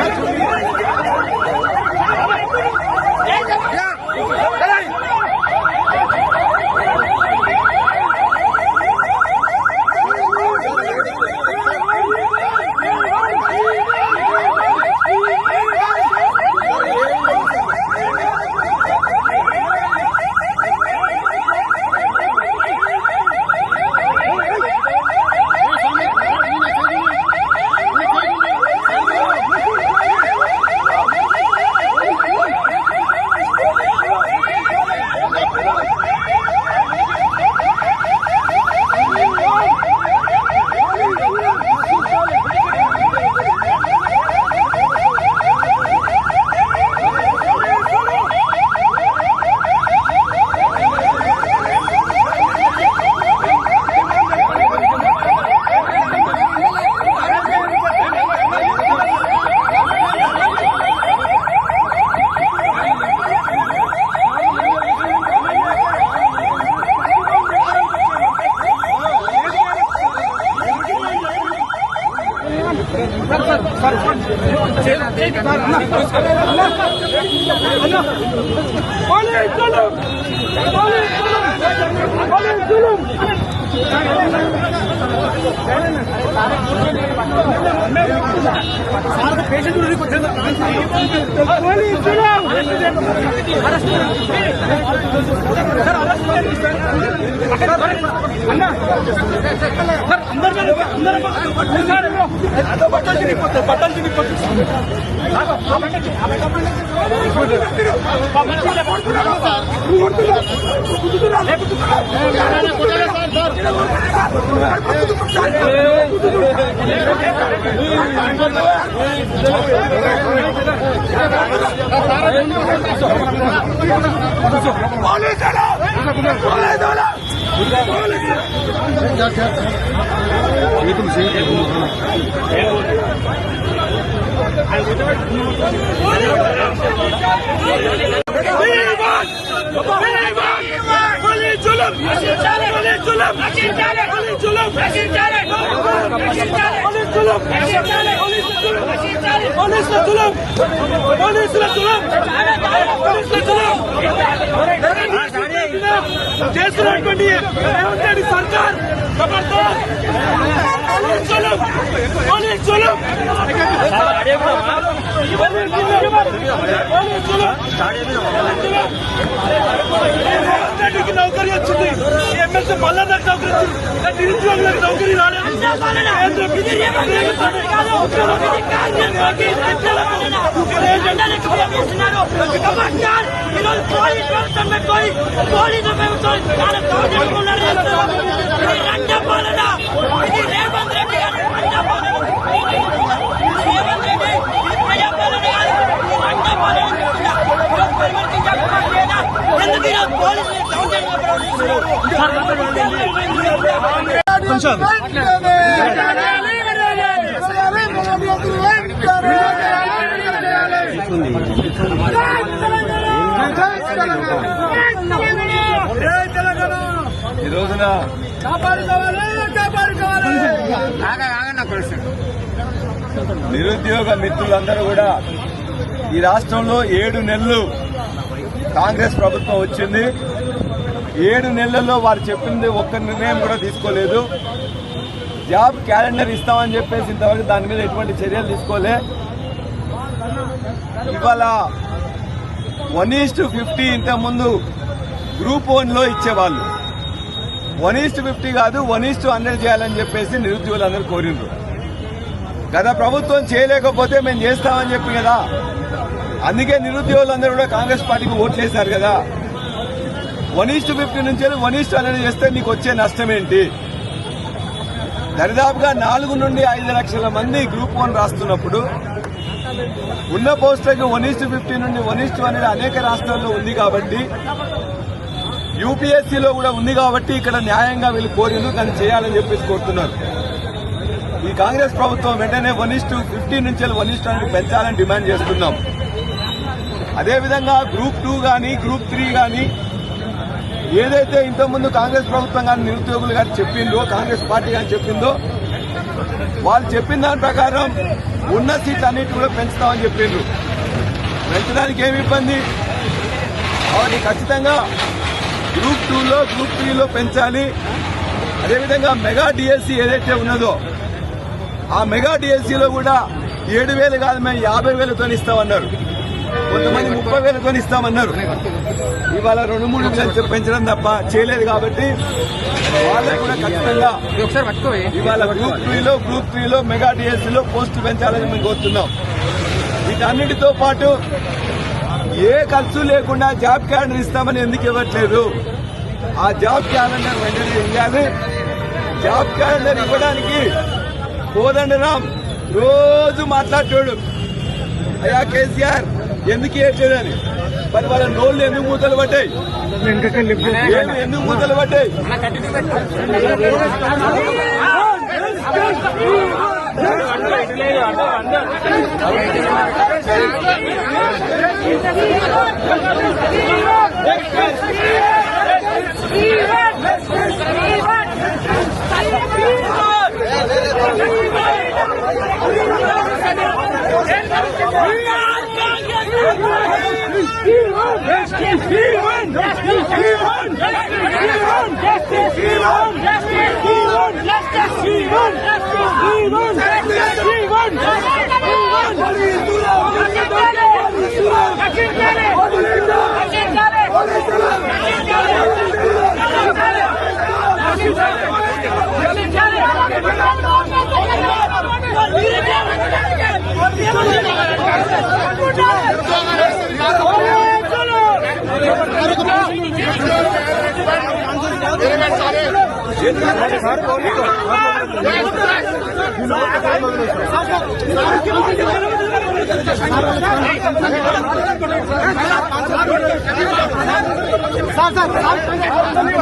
Yeah. Patient అన్న అందరూ అందరూ పట్టాల్సింది పోతుంది పట్టాల్సింది పోతుంది పోలీసులు పోలీసులు పోలీసులు చేస్తున్నటువంటి రేవంత్ రెడ్డి సర్కార్ జబర్దస్త్ పోలీస్ జులుం పోలీస్ జులుం పోలీస్ జులుం రేవంత్ రెడ్డికి నౌకరీ వచ్చింది ఈ ఎమ్మెల్సీ మళ్ళా నాకు నౌకరీ వచ్చింది కానీ నిరుద్యోగులకు నౌకరీ రాలేదు కేంద్ర ఈ రోజున నిరుద్యోగ మిత్రులందరూ కూడా ఈ రాష్ట్రంలో ఏడు నెలలు కాంగ్రెస్ ప్రభుత్వం వచ్చింది. ఏడు నెలల్లో వారు చెప్పింది ఒక్క నిర్ణయం కూడా తీసుకోలేదు. జాబ్ క్యాలెండర్ ఇస్తామని చెప్పేసి ఇంతవరకు దాని మీద ఎటువంటి చర్యలు తీసుకోలే. ఇవాళ వన్ ఈస్ టు ఫిఫ్టీ ఇంతకుముందు గ్రూప్ వన్లో ఇచ్చేవాళ్ళు. వన్ ఈస్ టు ఫిఫ్టీ కాదు వన్ ఈస్ టు హండ్రెడ్ చేయాలని చెప్పేసి నిరుద్యోగులందరూ కోరిండ్రు. గత ప్రభుత్వం చేయలేకపోతే మేము చేస్తామని చెప్పి కదా. అందుకే నిరుద్యోగులందరూ కూడా కాంగ్రెస్ పార్టీకి ఓట్లేశారు కదా. వన్ ఈస్ట్ ఫిఫ్టీ నుంచి వన్ ఈస్ట్ హండ్రెడ్ చేస్తే నీకు వచ్చే నష్టం ఏంటి దరిదాపుగా నాలుగు నుండి ఐదు లక్షల మంది గ్రూప్ వన్ రాస్తున్నప్పుడు ఉన్న పోస్టులకు వన్ ఈస్ టు ఫిఫ్టీ నుండి వన్ ఈస్ట్ అనేది అనేక రాష్ట్రాల్లో ఉంది కాబట్టి యూపీఎస్సీలో కూడా ఉంది కాబట్టి ఇక్కడ న్యాయంగా వీళ్ళు కోరిండు దాన్ని చేయాలని చెప్పేసి కోరుతున్నారు. ఈ కాంగ్రెస్ ప్రభుత్వం వెంటనే వన్ ఈస్ట్ ఫిఫ్టీ నుంచి వన్ ఈస్ట్ హండ్రెడ్ పెంచాలని డిమాండ్ చేస్తున్నాం. అదేవిధంగా గ్రూప్ టూ కానీ గ్రూప్ త్రీ కానీ ఏదైతే ఇంతకుముందు కాంగ్రెస్ ప్రభుత్వం కానీ నిరుద్యోగులు కానీ చెప్పిందో కాంగ్రెస్ పార్టీ కానీ చెప్పిందో వాళ్ళు చెప్పిన దాని ప్రకారం ఉన్న సీట్లు అన్నిటి కూడా పెంచుతామని చెప్పిండ్రు. పెంచడానికి ఏమి ఇబ్బంది? అవన్నీ ఖచ్చితంగా గ్రూప్ టూలో గ్రూప్ త్రీలో పెంచాలి. అదేవిధంగా మెగా డిఎస్సీ ఏదైతే ఉన్నదో ఆ మెగా డిఎస్సీలో కూడా ఏడు వేలు కాదు మేము యాభై వేలతో ఇస్తామన్నారు. కొంతమంది ముప్పై వేలతో ఇస్తామన్నారు ఇవాళ రెండు మూడు వేలు పెంచడం తప్ప చేయలేదు కాబట్టి వాళ్ళకు కూడా ఖచ్చితంగా ఇవాళ గ్రూప్ త్రీలో గ్రూప్ త్రీలో మెగా డిఎస్సీలో పోస్ట్ పెంచాలని మేము కోరుతున్నాం. వీటన్నిటితో పాటు ఏ ఖర్చు లేకుండా జాబ్ క్యాలెండర్ ఇస్తామని ఎందుకు ఇవ్వట్లేదు? ఆ జాబ్ క్యాలెండర్ వెంటనే ఇవ్వాలి. జాబ్ క్యాలెండర్ ఇవ్వడానికి కోదండరాం రోజు మాట్లాడతాడు అయ్యా కేసీఆర్ ఎందుకు ఏడ్చేదని మరి వాళ్ళ నోళ్ళు ఎందుకు మూతలు పడ్డాయి ఎందుకు మూతలు চলো স্যার স্যার